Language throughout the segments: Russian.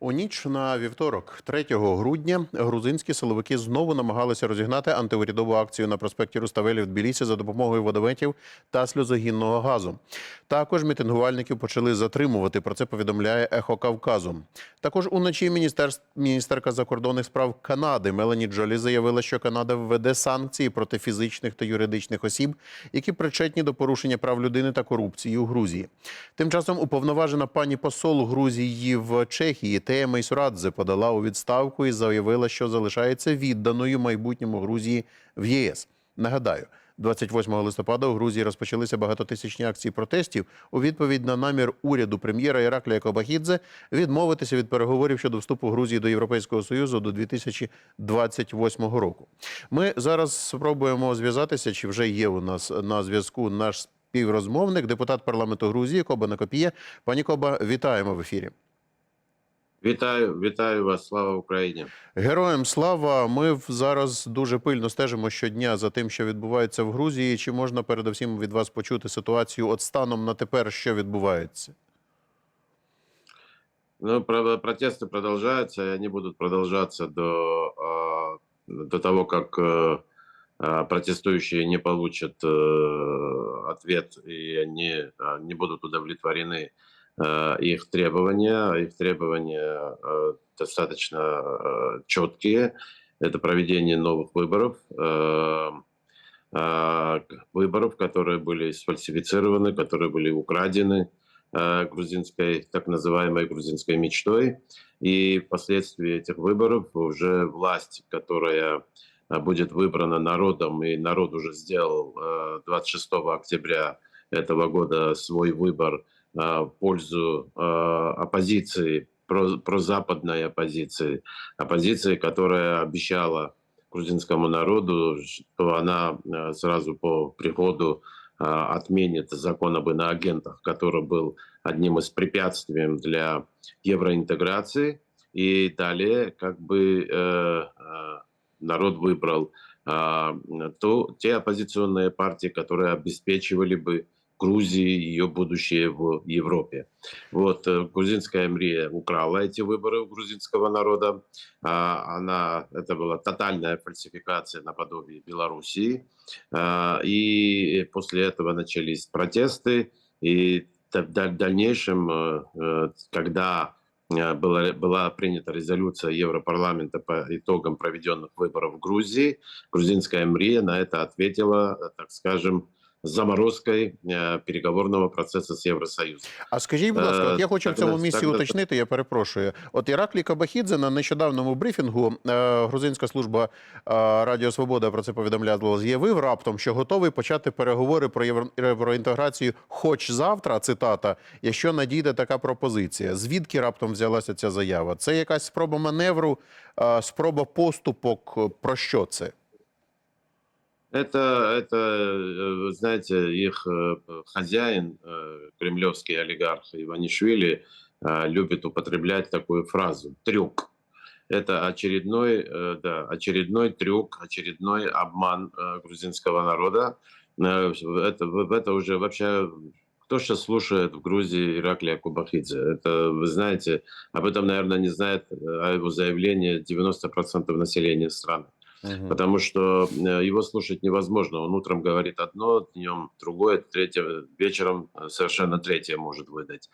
У ніч на вівторок, 3 грудня, грузинські силовики знову намагалися розігнати антиурядову акцію на проспекті Руставелі в Тбілісі за допомогою водометів та сльозогінного газу. Також мітингувальників почали затримувати. Про це повідомляє Ехо Кавказу. Також уночі міністерств- міністерка закордонних справ Канади Мелані Джолі заявила, що Канада введе санкції проти фізичних та юридичних осіб, які причетні до порушення прав людини та корупції у Грузії. Тим часом уповноважена пані посол Грузії в Чехії Тея Мейсурадзе подала у відставку і заявила, що залишається відданою майбутньому Грузії в ЄС. Нагадаю. 28 листопада у Грузії розпочалися багатотисячні акції протестів у відповідь на намір уряду прем'єра Іраклія Кобахідзе відмовитися від переговорів щодо вступу Грузії до Європейського Союзу до 2028 року. Ми зараз спробуємо зв'язатися, чи вже є у нас на зв'язку наш співрозмовник, депутат парламенту Грузії Коба Накопія. Пані Коба, вітаємо в ефірі. Вітаю, вітаю вас, слава Україні. Героям слава. Ми в- зараз дуже пильно стежимо щодня за тим, що відбувається в Грузії. Чи можна передусім від вас почути ситуацію от станом на тепер, що відбувається? Ну, про- протесты продолжаются, и они будут продолжаться до, а, до того, как э, а, протестующие не получат э, ответ и они а, не будут удовлетворены э, их требования. Их требования э, достаточно э, четкие. Это проведение новых выборов. э, к- выборов, которые были сфальсифицированы, которые были украдены э, грузинской, так называемой грузинской мечтой. И впоследствии этих выборов уже власть, которая э, будет выбрана народом, и народ уже сделал э, 26 октября этого года свой выбор э, в пользу э, оппозиции, про, прозападной оппозиции, оппозиции, которая обещала грузинскому народу, что она э, сразу по приходу отменит закон об иноагентах, который был одним из препятствий для евроинтеграции. И далее как бы э, народ выбрал то, те оппозиционные партии, которые обеспечивали бы Грузии ее будущее в Европе. Вот э, грузинская МРИА украла эти выборы у грузинского народа. А, Она, это была тотальная фальсификация наподобие Белоруссии. А, И после этого начались протесты. И в дальнейшем, э, э, когда была, была принята резолюция Европарламента по итогам проведенных выборов в Грузии, грузинская МРИА на это ответила, так скажем, заморозкой э, переговорного процесса с Евросоюзом. А скажіть, будь ласка, от я хочу в цьому так, місці так, так. уточнити. Я перепрошую. От Іраклій Кабахідзе на нещодавному брифінгу е, грузинська служба е, Радіо Свобода про це повідомляла. Заявив раптом, що готовий почати переговори про євроінтеграцію, хоч завтра. Цитата, якщо надійде така пропозиція. Звідки раптом взялася ця заява? Це якась спроба маневру, е, спроба поступок. Про що це? Это, это, э, знаете, их э, хозяин, э, кремлевский олигарх Иванишвили, любит употреблять такую фразу «трюк». Это очередной, да, очередной трюк, очередной обман грузинского народа. Это, это уже вообще... Кто сейчас слушает в Грузии Ираклия Кубахидзе? Это, вы знаете, об этом, наверное, не знает о его заявлении 90% населения страны Мгм. потому что э, его слушать невозможно. Он утром говорит одно, днем другое, третье, вечером э, совершенно третье может выдать.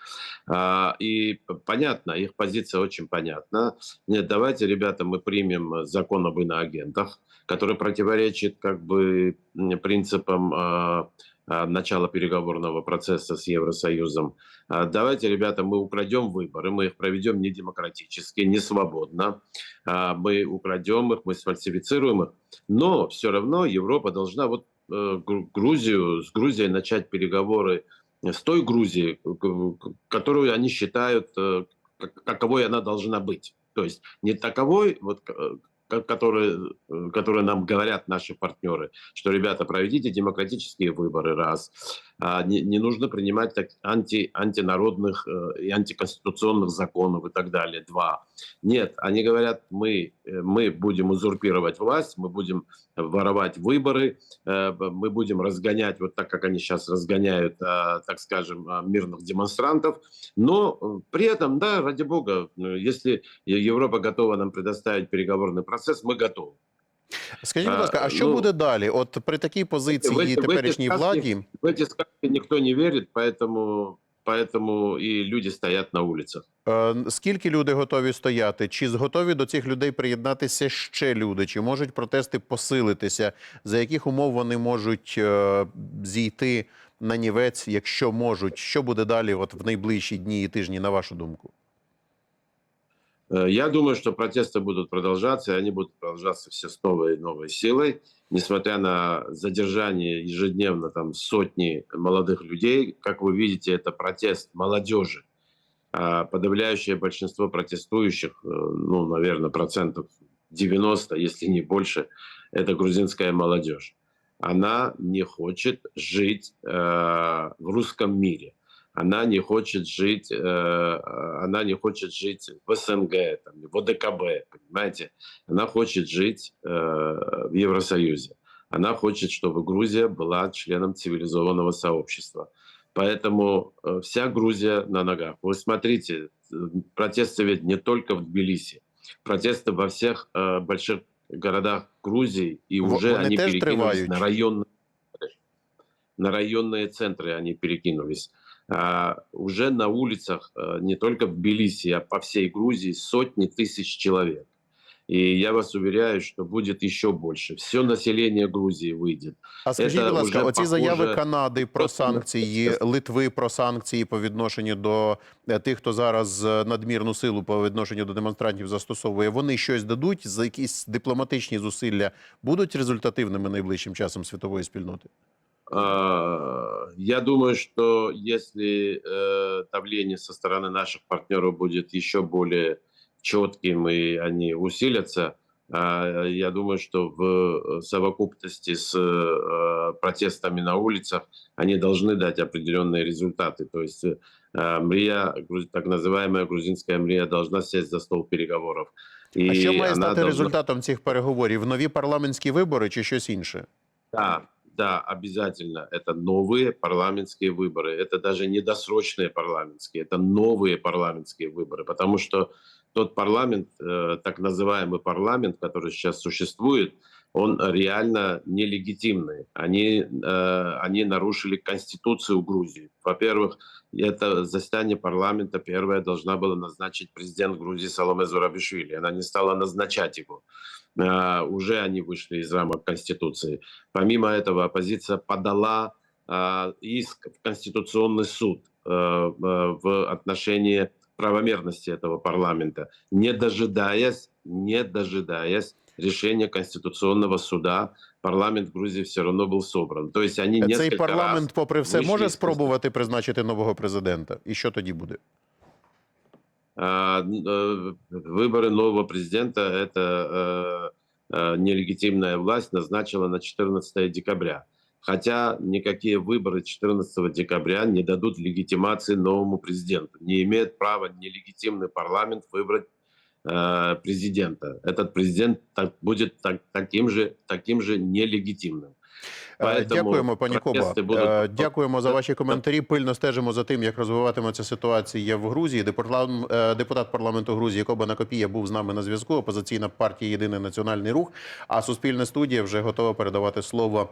А, И понятно, их позиция очень понятна. Нет, давайте, ребята, мы примем э, закон об иноагентах, который противоречит как бы принципам а, начала переговорного процесса с Евросоюзом. А, Давайте, ребята, мы украдем выборы, мы их проведем не демократически, не свободно, а, мы украдем их, мы сфальсифицируем их, но все равно Европа должна вот э, Гру- Грузию, с Грузией начать переговоры с той Грузией, которую они считают, э, как- каковой она должна быть. То есть не таковой, вот, к- ко- который, э, который нам говорят наши партнеры, что, ребята, проведите демократические выборы, раз, не, не нужно принимать так анти, антинародных э, и антиконституционных законов и так далее. Два. Нет, они говорят, мы, э, мы будем узурпировать власть, мы будем воровать выборы, э, мы будем разгонять, вот так как они сейчас разгоняют, так скажем, мирных демонстрантов. Но при этом, да, ради бога, если Европа готова нам предоставить переговорный процесс, мы готовы. Скажіть, будь А, ласка, а що ну, буде далі? От при такій позиції в эти- в эти теперішній сказки- владі, В эти сказки никто не верит, поэтому, поэтому и люди стоят на улицах. е, скільки люди готові стояти? Чи готові до цих людей приєднатися ще люди? Чи можуть протести посилитися? За яких умов вони можуть е, зійти на нівець, якщо можуть? Що буде далі от в найближчі дні і тижні, на вашу думку? Э, Я думаю, что протесты будут продолжаться, и они будут продолжаться все с новой и новой силой, несмотря на задержание ежедневно там сотни молодых людей. Как вы видите, это протест молодежи. А подавляющее большинство протестующих, э, ну, наверное, процентов 90, если не больше, это грузинская молодежь. Она не хочет жить э, в русском мире она не хочет жить, э, она не хочет жить в СНГ, там, в ОДКБ, понимаете? Она хочет жить э, в Евросоюзе. Она хочет, чтобы Грузия была членом цивилизованного сообщества. Поэтому э, вся Грузия на ногах. Вы смотрите, э, протесты ведь не только в Тбилиси, протесты во всех э, больших городах Грузии, и уже вони они перекинулись тривають. на районные на районные центры они перекинулись. А, уже на улицах э, не только в Тбилиси, а по всей Грузии сотни тысяч человек. И я вас уверяю, что будет еще больше. Все население Грузии выйдет. А скажіть, Це будь ласка, вже оці заяви похоже Канади про просто на санкції, протест. Литви про санкції по відношенню до е, тих, хто зараз е, надмірну силу по відношенню до демонстрантів застосовує, вони щось дадуть за якісь дипломатичні зусилля будуть результативними найближчим часом світової спільноти? А, Я думаю, что если э, давление со стороны наших партнеров будет еще более четким и они усилятся, а, я думаю, что в совокупности с э, протестами на улицах они должны дать определенные результаты. То есть э, МРИА, груз- так называемая грузинская МРИА, должна сесть за стол переговоров. И А що має она стати должна- результатом цих переговорів? Нові парламентські вибори чи щось інше? Да, да, обязательно. Это новые парламентские выборы. Это даже не досрочные парламентские, это новые парламентские выборы. Потому что тот парламент, э, так называемый парламент, который сейчас существует, он реально нелегитимный. Они, э, они нарушили Конституцию Грузии. Во-первых, это заседание парламента первое должна была назначить президент Грузии Саломе Зурабишвили. Она не стала назначать его. Э, Уже они вышли из рамок Конституции. Помимо этого, оппозиция подала а, иск в Конституционный суд э, э, в отношении правомерности этого парламента, не дожидаясь, не дожидаясь решения Конституционного суда, парламент Грузии все равно был собран. То есть они Цей несколько парламент, раз попри все, вийшли може із спробувати призначити нового президента. І що тоді буде? А, н- э, Выборы нового президента – это э, э, нелегитимная власть назначила на 14 декабря. Хотя никакие выборы 14 декабря не дадут легитимации новому президенту. Не имеет права нелегитимный парламент выбрать э, президента. Этот президент так- будет так- таким, же, таким же нелегитимным. Е, Поэтому Дякуємо, пані Коба. протести будуть- Е, Дякуємо за ваші коментарі. Пильно стежимо за тим, як розвиватиметься ситуація в Грузії. Депутат, е, депутат парламенту Грузії Коба Накопія був з нами на зв'язку. Опозиційна партія Єдиний національний рух. А Суспільна студія вже готова передавати слово